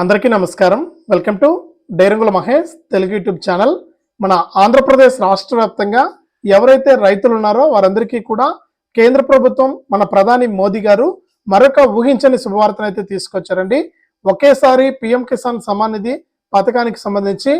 అందరికీ నమస్కారం. Welcome to డైరంగుల మహేష్ తెలుగు యూట్యూబ్ ఛానల్. మన ఆంధ్రప్రదేశ్ రాష్ట్ర వ్యాప్తంగా ఎవరైతే రైతులు ఉన్నారో వారందరికీ కూడా కేంద్ర ప్రభుత్వం మన ప్రధాని మోదీ గారు మరొక ఊహించని శుభవార్తను అయితే తీసుకొచ్చారండి. ఒకేసారి పిఎం కిసాన్ సమాన్ నిధి పథకానికి సంబంధించి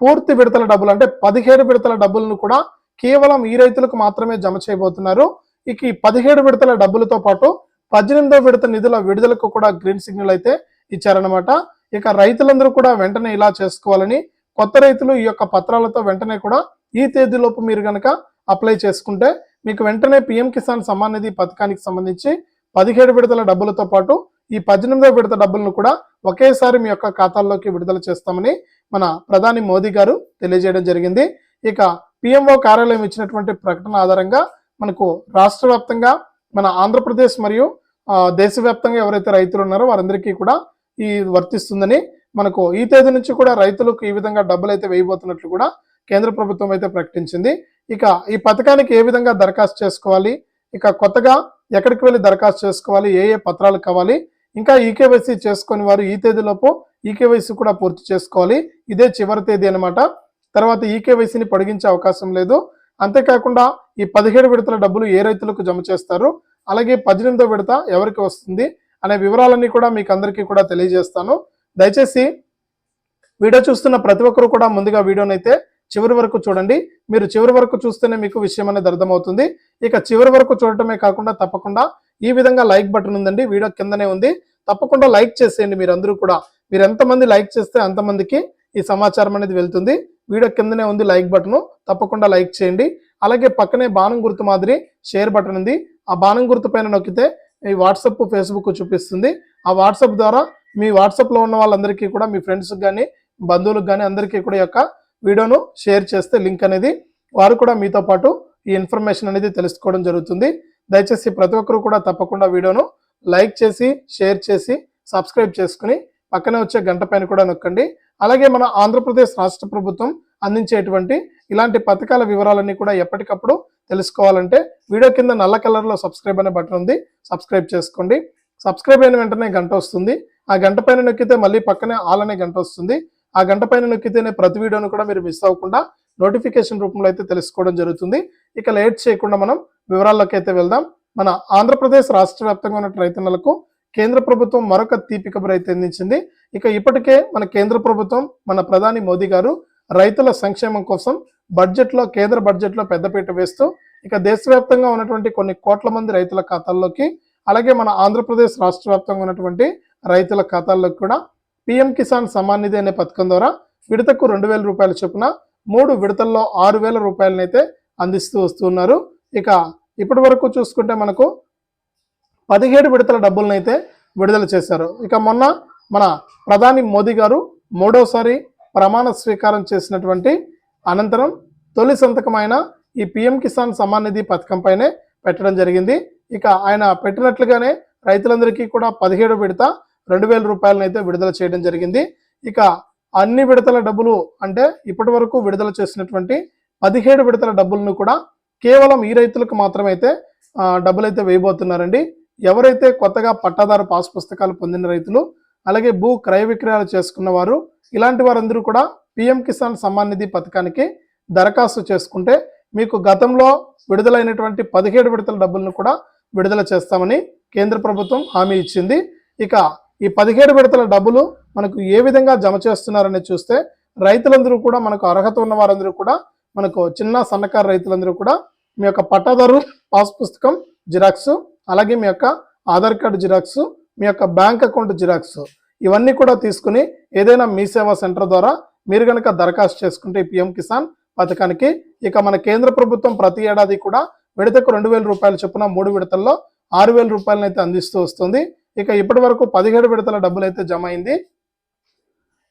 పూర్తి విడతల డబ్బులు అంటే పదిహేడు విడతల డబ్బులను కూడా కేవలం ఈ రైతులకు మాత్రమే జమ చేయబోతున్నారు. ఇక ఈ పదిహేడు విడతల డబ్బులతో పాటు పద్దెనిమిదో విడత నిధుల విడుదలకు కూడా గ్రీన్ సిగ్నల్ అయితే ఇచ్చారనమాట ఇక రైతులందరూ కూడా వెంటనే ఇలా చేసుకోవాలని కొత్త రైతులు ఈ యొక్క పత్రాలతో వెంటనే కూడా ఈ తేదీలోపు మీరు కనుక అప్లై చేసుకుంటే మీకు వెంటనే పిఎం కిసాన్ సమ్మాన్ నిధి పథకానికి సంబంధించి పదిహేడు విడతల డబ్బులతో పాటు ఈ పద్దెనిమిదో విడత డబ్బులను కూడా ఒకేసారి మీ యొక్క ఖాతాల్లోకి విడుదల చేస్తామని మన ప్రధాని మోదీ గారు తెలియజేయడం జరిగింది. ఇక పిఎంఓ కార్యాలయం ఇచ్చినటువంటి ప్రకటన ఆధారంగా మనకు రాష్ట్ర వ్యాప్తంగా మన ఆంధ్రప్రదేశ్ మరియు దేశవ్యాప్తంగా ఎవరైతే రైతులు ఉన్నారో వారందరికీ కూడా ఈ వర్తిస్తుందని మనకు ఈ తేదీ నుంచి కూడా రైతులకు ఈ విధంగా డబ్బులు అయితే వేయబోతున్నట్లు కూడా కేంద్ర ప్రభుత్వం అయితే ప్రకటించింది. ఇక ఈ పథకానికి ఏ విధంగా దరఖాస్తు చేసుకోవాలి? ఇక కొత్తగా ఎక్కడికి వెళ్ళి దరఖాస్తు చేసుకోవాలి? ఏ ఏ పత్రాలు కావాలి? ఇంకా ఈకేవైసీ చేసుకొని వారు ఈ తేదీలోపు ఈకేవైసీ కూడా పూర్తి చేసుకోవాలి. ఇదే చివరి తేదీ అనమాట తర్వాత ఈకేవైసీని పొడిగించే అవకాశం లేదు. అంతేకాకుండా ఈ పదిహేడు విడతల డబ్బులు ఏ రైతులకు జమ చేస్తారు? అలాగే పద్దెనిమిదో విడత ఎవరికి వస్తుంది? అనే వివరాలన్నీ కూడా మీకు అందరికీ కూడా తెలియజేస్తాను. దయచేసి వీడియో చూస్తున్న ప్రతి ఒక్కరు కూడా ముందుగా వీడియోని అయితే చివరి వరకు చూడండి. మీరు చివరి వరకు చూస్తేనే మీకు విషయం అనేది అర్థమవుతుంది. ఇక చివరి వరకు చూడటమే కాకుండా తప్పకుండా ఈ విధంగా లైక్ బటన్ ఉందండి. వీడియో కిందనే ఉంది. తప్పకుండా లైక్ చేసేయండి మీరందరూ కూడా. మీరు ఎంతమంది లైక్ చేస్తే అంతమందికి ఈ సమాచారం అనేది వెళ్తుంది. వీడియో కిందనే ఉంది లైక్ బటన్. తప్పకుండా లైక్ చేయండి. అలాగే పక్కనే బాణం గుర్తు మాదిరి షేర్ బటన్ ఉంది. ఆ బాణం గుర్తు పైన నొక్కితే ఈ వాట్సాప్ ఫేస్బుక్ చూపిస్తుంది. ఆ వాట్సాప్ ద్వారా మీ వాట్సాప్లో ఉన్న వాళ్ళందరికీ కూడా మీ ఫ్రెండ్స్కి కానీ బంధువులకు కానీ అందరికీ కూడా యొక్క వీడియోను షేర్ చేస్తే లింక్ అనేది వారు కూడా మీతో పాటు ఈ ఇన్ఫర్మేషన్ అనేది తెలుసుకోవడం జరుగుతుంది. దయచేసి ప్రతి ఒక్కరు కూడా తప్పకుండా వీడియోను లైక్ చేసి షేర్ చేసి సబ్స్క్రైబ్ చేసుకుని పక్కనే వచ్చే గంట పైన కూడా నొక్కండి. అలాగే మన ఆంధ్రప్రదేశ్ రాష్ట్ర ప్రభుత్వం అందించేటువంటి ఇలాంటి పథకాల వివరాలన్నీ కూడా ఎప్పటికప్పుడు తెలుసుకోవాలంటే వీడియో కింద నల్ల కలర్లో సబ్స్క్రైబ్ అనే బటన్ ఉంది. సబ్స్క్రైబ్ చేసుకోండి. సబ్స్క్రైబ్ అయిన వెంటనే గంట వస్తుంది. ఆ గంట పైన నొక్కితే మళ్ళీ పక్కనే ఆల్ అనే గంట వస్తుంది. ఆ గంట పైన నొక్కితేనే ప్రతి వీడియోను కూడా మీరు మిస్ అవ్వకుండా నోటిఫికేషన్ రూపంలో అయితే తెలుసుకోవడం జరుగుతుంది. ఇక లేట్ చేయకుండా మనం వివరాల్లోకి అయితే వెళ్దాం. మన ఆంధ్రప్రదేశ్ రాష్ట్ర వ్యాప్తంగా ఉన్న రైతన్నలకు కేంద్ర ప్రభుత్వం మరొక తీపి కబురు అయితే అందించింది. ఇక ఇప్పటికే మన కేంద్ర ప్రభుత్వం మన ప్రధాని మోదీ గారు రైతుల సంక్షేమం కోసం బడ్జెట్లో కేంద్ర బడ్జెట్లో పెద్దపీట వేస్తూ ఇక దేశవ్యాప్తంగా ఉన్నటువంటి కొన్ని కోట్ల మంది రైతుల ఖాతాల్లోకి అలాగే మన ఆంధ్రప్రదేశ్ రాష్ట్ర వ్యాప్తంగా ఉన్నటువంటి రైతుల ఖాతాల్లోకి కూడా పిఎం కిసాన్ సమ్మాన్ నిధి అనే పథకం ద్వారా విడతకు రెండు వేల రూపాయల చొప్పున మూడు విడతల్లో ఆరు వేల రూపాయలనైతే అందిస్తూ వస్తున్నారు. ఇక ఇప్పటి వరకు చూసుకుంటే మనకు పదిహేడు విడతల డబ్బులనైతే విడుదల చేశారు. ఇక మొన్న మన ప్రధాని మోదీ గారు మూడోసారి ప్రమాణ స్వీకారం చేసినటువంటి అనంతరం తొలి సంతకమైన ఈ పిఎం కిసాన్ సమ్మాన్ నిధి పథకంపైనే పెట్టడం జరిగింది. ఇక ఆయన పెట్టినట్లుగానే రైతులందరికీ కూడా పదిహేడు విడత రెండు వేల రూపాయలను అయితే విడుదల చేయడం జరిగింది. ఇక అన్ని విడతల డబ్బులు అంటే ఇప్పటి వరకు విడుదల చేసినటువంటి పదిహేడు విడతల డబ్బులను కూడా కేవలం ఈ రైతులకు మాత్రమైతే డబ్బులైతే డబ్బులు అయితే వేయబోతున్నారండి. ఎవరైతే కొత్తగా పట్టాదారు పాస్ పుస్తకాలు పొందిన రైతులు అలాగే భూ క్రయ విక్రయాలు చేసుకున్న వారు ఇలాంటి వారందరూ కూడా పిఎం కిసాన్ సమ్మాన్ నిధి పథకానికి దరఖాస్తు చేసుకుంటే మీకు గతంలో విడుదలైనటువంటి పదిహేడు విడతల డబ్బులను కూడా విడుదల చేస్తామని కేంద్ర ప్రభుత్వం హామీ ఇచ్చింది. ఇక ఈ పదిహేడు విడతల డబ్బులు మనకు ఏ విధంగా జమ చేస్తున్నారని చూస్తే రైతులందరూ కూడా మనకు అర్హత ఉన్న వారందరూ కూడా మనకు చిన్న సన్నకారు రైతులందరూ కూడా మీ యొక్క పట్టాదారు పాస్ పుస్తకం జిరాక్స్ అలాగే మీ యొక్క ఆధార్ కార్డు జిరాక్స్ మీ యొక్క బ్యాంక్ అకౌంట్ జిరాక్స్ ఇవన్నీ కూడా తీసుకుని ఏదైనా మీ సేవా సెంటర్ ద్వారా మీరు కనుక దరఖాస్తు చేసుకుంటే పిఎం కిసాన్ పథకానికి ఇక మన కేంద్ర ప్రభుత్వం ప్రతి ఏడాది కూడా విడతకు రెండు వేల రూపాయల చొప్పున మూడు విడతల్లో ఆరు వేల రూపాయలను అయితే అందిస్తూ వస్తుంది. ఇక ఇప్పటి వరకు పదిహేడు విడతల డబ్బులు అయితే జమ అయింది.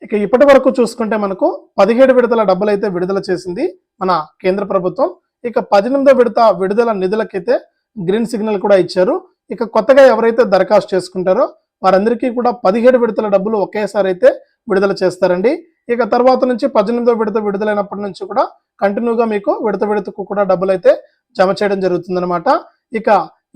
ఇక ఇప్పటి వరకు చూసుకుంటే మనకు పదిహేడు విడతల డబ్బులు అయితే విడుదల చేసింది మన కేంద్ర ప్రభుత్వం. ఇక పద్దెనిమిదో విడత విడుదల నిధులకైతే గ్రీన్ సిగ్నల్ కూడా ఇచ్చారు. ఇక కొత్తగా ఎవరైతే దరఖాస్తు చేసుకుంటారో వారందరికీ కూడా పదిహేడు విడతల డబ్బులు ఒకేసారి అయితే విడుదల చేస్తారండి. ఇక తర్వాత నుంచి పద్దెనిమిదో విడత విడుదలైనప్పటి నుంచి కూడా కంటిన్యూగా మీకు విడత విడతకు కూడా డబ్బులు అయితే జమ చేయడం జరుగుతుందనమాట ఇక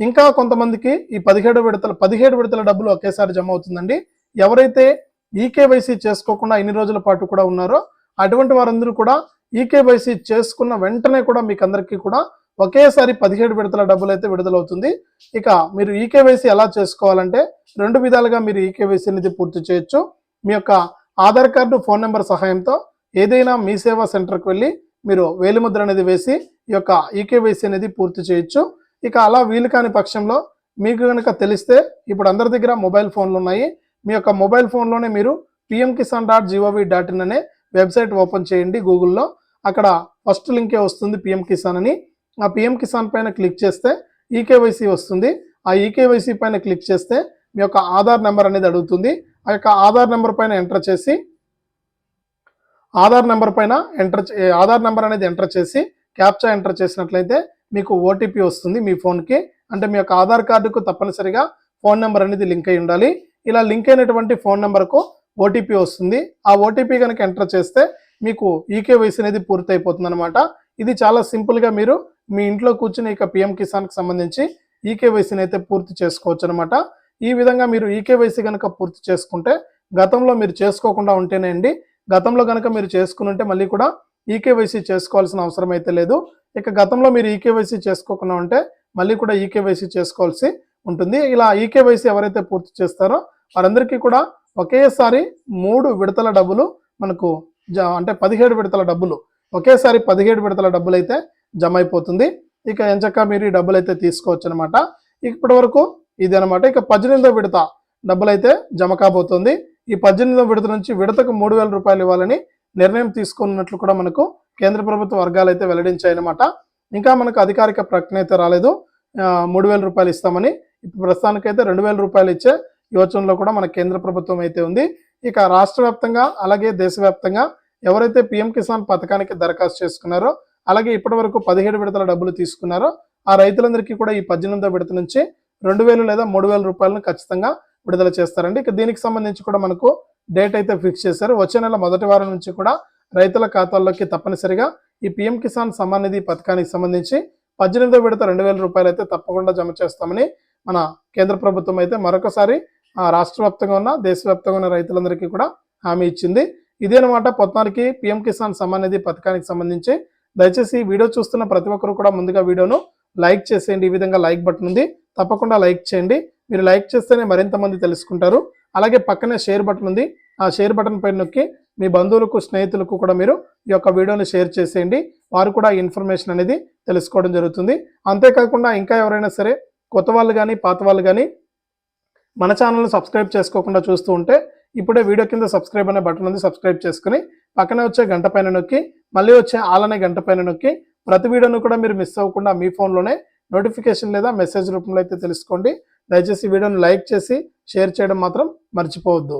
ఇంకా కొంతమందికి ఈ పదిహేడు విడతల పదిహేడు విడతల డబ్బులు ఒకేసారి జమ అవుతుందండి. ఎవరైతే ఈకేవైసీ చేసుకోకుండా ఇన్ని రోజుల పాటు కూడా ఉన్నారో అటువంటి వారందరూ కూడా ఈకేవైసీ చేసుకున్న వెంటనే కూడా మీకు అందరికీ కూడా ఒకేసారి పదిహేడు విడతల డబ్బులు అయితే విడుదలవుతుంది. ఇక మీరు ఈకేవైసీ ఎలా చేసుకోవాలంటే రెండు విధాలుగా మీరు ఈకేవైసీ అనేది పూర్తి చేయొచ్చు. మీ యొక్క ఆధార్ కార్డు ఫోన్ నెంబర్ సహాయంతో ఏదైనా మీ సేవా సెంటర్కి వెళ్ళి మీరు వేలిముద్ర అనేది వేసి ఈ యొక్క ఈకేవైసీ అనేది పూర్తి చేయొచ్చు. ఇక అలా వీలు కాని పక్షంలో మీకు కనుక తెలిస్తే ఇప్పుడు అందరి దగ్గర మొబైల్ ఫోన్లు ఉన్నాయి. మీ యొక్క మొబైల్ ఫోన్లోనే మీరు PM Kisan dot G O V dot in అనే వెబ్సైట్ ఓపెన్ చేయండి గూగుల్లో. అక్కడ ఫస్ట్ లింకే వస్తుంది పిఎం కిసాన్ అని. ఆ పిఎం కిసాన్ పైన క్లిక్ చేస్తే ఈకేవైసీ వస్తుంది. ఆ ఈకేవైసీ పైన క్లిక్ చేస్తే మీ యొక్క ఆధార్ నెంబర్ అనేది అడుగుతుంది. ఆ యొక్క ఆధార్ నెంబర్ పైన ఎంటర్ చేసి ఆధార్ నెంబర్ పైన ఎంటర్ చే- ఆధార్ నెంబర్ అనేది ఎంటర్ చేసి క్యాప్చా ఎంటర్ చేసినట్లయితే మీకు ఓటీపీ వస్తుంది మీ ఫోన్కి. అంటే మీ యొక్క ఆధార్ కార్డుకు తప్పనిసరిగా ఫోన్ నెంబర్ అనేది లింక్ అయి ఉండాలి. ఇలా లింక్ అయినటువంటి ఫోన్ నెంబర్కు ఓటీపీ వస్తుంది. ఆ ఓటీపీ కనుక ఎంటర్ చేస్తే మీకు ఈకేవైసీ అనేది పూర్తయిపోతుంది అనమాట ఇది చాలా సింపుల్గా మీరు మీ ఇంట్లో కూర్చుని ఇక పిఎం కిసాన్కి సంబంధించి ఈకేవైసీని అయితే పూర్తి చేసుకోవచ్చు అనమాట ఈ విధంగా మీరు ఈకేవైసీ కనుక పూర్తి చేసుకుంటే గతంలో మీరు చేసుకోకుండా ఉంటేనే అండి. గతంలో కనుక మీరు చేసుకుని ఉంటే మళ్ళీ కూడా ఈకేవైసీ చేసుకోవాల్సిన అవసరం అయితే లేదు. ఇక గతంలో మీరు ఈకేవైసీ చేసుకోకుండా ఉంటే మళ్ళీ కూడా ఈకేవైసీ చేసుకోవాల్సి ఉంటుంది. ఇలా ఈకేవైసీ ఎవరైతే పూర్తి చేస్తారో వారందరికీ కూడా ఒకేసారి మూడు విడతల డబ్బులు మనకు జ- అంటే పదిహేడు విడతల డబ్బులు ఒకేసారి పదిహేడు విడతల డబ్బులు అయితే జమ అయిపోతుంది. ఇక ఎంచక్క మీరు ఈ డబ్బులు అయితే తీసుకోవచ్చు అనమాట ఇప్పటి వరకు ఇది అనమాట ఇక పద్దెనిమిదో విడత డబ్బులు అయితే జమ కాబోతుంది. ఈ పద్దెనిమిదో విడత నుంచి విడతకు మూడు వేల రూపాయలు ఇవ్వాలని నిర్ణయం తీసుకున్నట్లు కూడా మనకు కేంద్ర ప్రభుత్వ వర్గాలు అయితే వెల్లడించాయన్నమాట. ఇంకా మనకు అధికారిక ప్రకటన అయితే రాలేదు. మూడు వేల రూపాయలు ఇస్తామని. ఇప్పుడు ప్రస్తుతానికైతే రెండు వేల రూపాయలు ఇచ్చే యోచనలో కూడా మన కేంద్ర ప్రభుత్వం అయితే ఉంది. ఇక రాష్ట్ర వ్యాప్తంగా అలాగే దేశవ్యాప్తంగా ఎవరైతే పిఎం కిసాన్ పథకానికి దరఖాస్తు చేసుకున్నారో అలాగే ఇప్పటి వరకు పదిహేడు విడతల డబ్బులు తీసుకున్నారో ఆ రైతులందరికీ కూడా ఈ పద్దెనిమిదో విడత నుంచి రెండు వేలు లేదా మూడు వేల రూపాయలను ఖచ్చితంగా విడుదల చేస్తారండి. ఇక దీనికి సంబంధించి కూడా మనకు డేట్ అయితే ఫిక్స్ చేశారు. వచ్చే నెల మొదటి వారం నుంచి కూడా రైతుల ఖాతాల్లోకి తప్పనిసరిగా ఈ పిఎం కిసాన్ సమ్మాన్ నిధి పథకానికి సంబంధించి పద్దెనిమిదో విడత రెండు వేల రూపాయలు అయితే తప్పకుండా జమ చేస్తామని మన కేంద్ర ప్రభుత్వం అయితే మరొకసారి ఆ, రాష్ట్ర వ్యాప్తంగా ఉన్న దేశవ్యాప్తంగా ఉన్న రైతులందరికీ కూడా హామీ ఇచ్చింది. ఇదేనమాట పొత్నానికి పిఎం కిసాన్ సమ్మాన్ నిధి పథకానికి సంబంధించి. దయచేసి ఈ వీడియో చూస్తున్న ప్రతి ఒక్కరు కూడా ముందుగా వీడియోను లైక్ చేసేయండి. ఈ విధంగా లైక్ బటన్ ఉంది. తప్పకుండా లైక్ చేయండి. మీరు లైక్ చేస్తేనే మరింత మంది తెలుసుకుంటారు. అలాగే పక్కనే షేర్ బటన్ ఉంది. ఆ షేర్ బటన్ పైన నొక్కి మీ బంధువులకు స్నేహితులకు కూడా మీరు ఈ యొక్క వీడియోని షేర్ చేసేయండి. వారు కూడా ఈ ఇన్ఫర్మేషన్ అనేది తెలుసుకోవడం జరుగుతుంది. అంతేకాకుండా ఇంకా ఎవరైనా సరే కొత్త వాళ్ళు కానీ పాత వాళ్ళు కానీ మన ఛానల్ని సబ్స్క్రైబ్ చేసుకోకుండా చూస్తూ ఉంటే ఇప్పుడే వీడియో కింద సబ్స్క్రైబ్ అనే బటన్ ఉంది. సబ్స్క్రైబ్ చేసుకుని పక్కనే వచ్చే గంట పైన నొక్కి మళ్ళీ వచ్చే ఆలనే గంట పైన నొక్కి ప్రతి వీడియోను కూడా మీరు మిస్ అవ్వకుండా మీ ఫోన్లోనే నోటిఫికేషన్ లేదా మెసేజ్ రూపంలో అయితే తెలుసుకోండి. దయచేసి వీడియోని లైక్ చేసి షేర్ చేయడం మాత్రం మర్చిపోవద్దు.